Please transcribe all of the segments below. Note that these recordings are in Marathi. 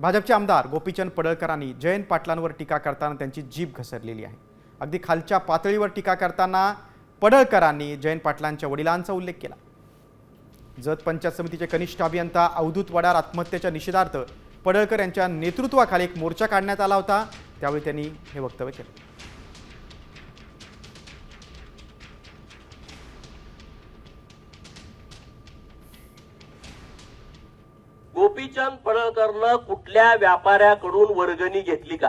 भाजपचे आमदार गोपीचंद पडळकरांनी जयंत पाटलांवर टीका करताना त्यांची जीभ घसरलेली आहे. अगदी खालच्या पातळीवर टीका करताना पडळकरांनी जयंत पाटलांच्या वडिलांचा उल्लेख केला. जत पंचायत समितीचे कनिष्ठ अभियंता अवधूत वडार आत्महत्येच्या निषेधार्थ पडळकर यांच्या नेतृत्वाखाली एक मोर्चा काढण्यात आला होता त्यावेळी त्यांनी हे वक्तव्य केलं. गोपीचंद पडळकरनं कुठल्या व्यापाऱ्याकडून वर्गणी घेतली का?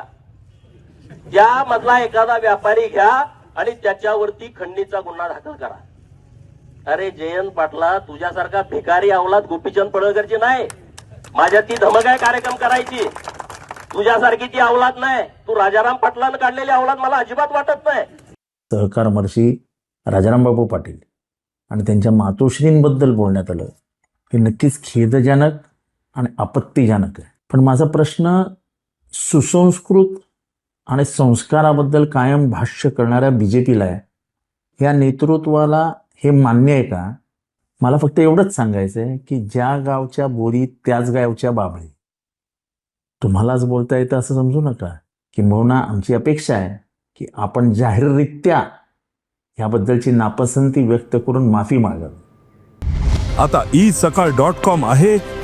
त्या मधला एखादा व्यापारी घ्या आणि त्याच्यावरती खंडणीचा गुन्हा दाखल करा. अरे जयंत पाटला तुझ्यासारखा भिकारी अवलाद गोपीचंद पडळकरची नाही. माझ्या ती धमक आहे कार्यक्रम करायची. तुझ्यासारखी ती अवलाद नाही. तू राजाराम पाटलानं काढलेली अवलाद मला अजिबात वाटत नाही. सहकार महर्षी राजारामबाबू पाटील आणि त्यांच्या मातोश्रींबद्दल बोलण्यात आलं हे नक्कीच खेदजनक आणि आपत्तीजनक आहे. पण माझा प्रश्न सुसंस्कृत आणि संस्काराबद्दल कायम भाष्य करणाऱ्या बी जे पीला आहे या नेतृत्वाला हे मान्य आहे का? मला फक्त एवढंच सांगायचं आहे की ज्या गावच्या बोरी त्याच गावच्या बाबळी तुम्हालाच बोलता येतं असं समजू नका किंबहुना आमची अपेक्षा आहे की आपण जाहीररित्या याबद्दलची नापसंती व्यक्त करून माफी मागावी. आता ई सकाळ डॉट कॉम आहे.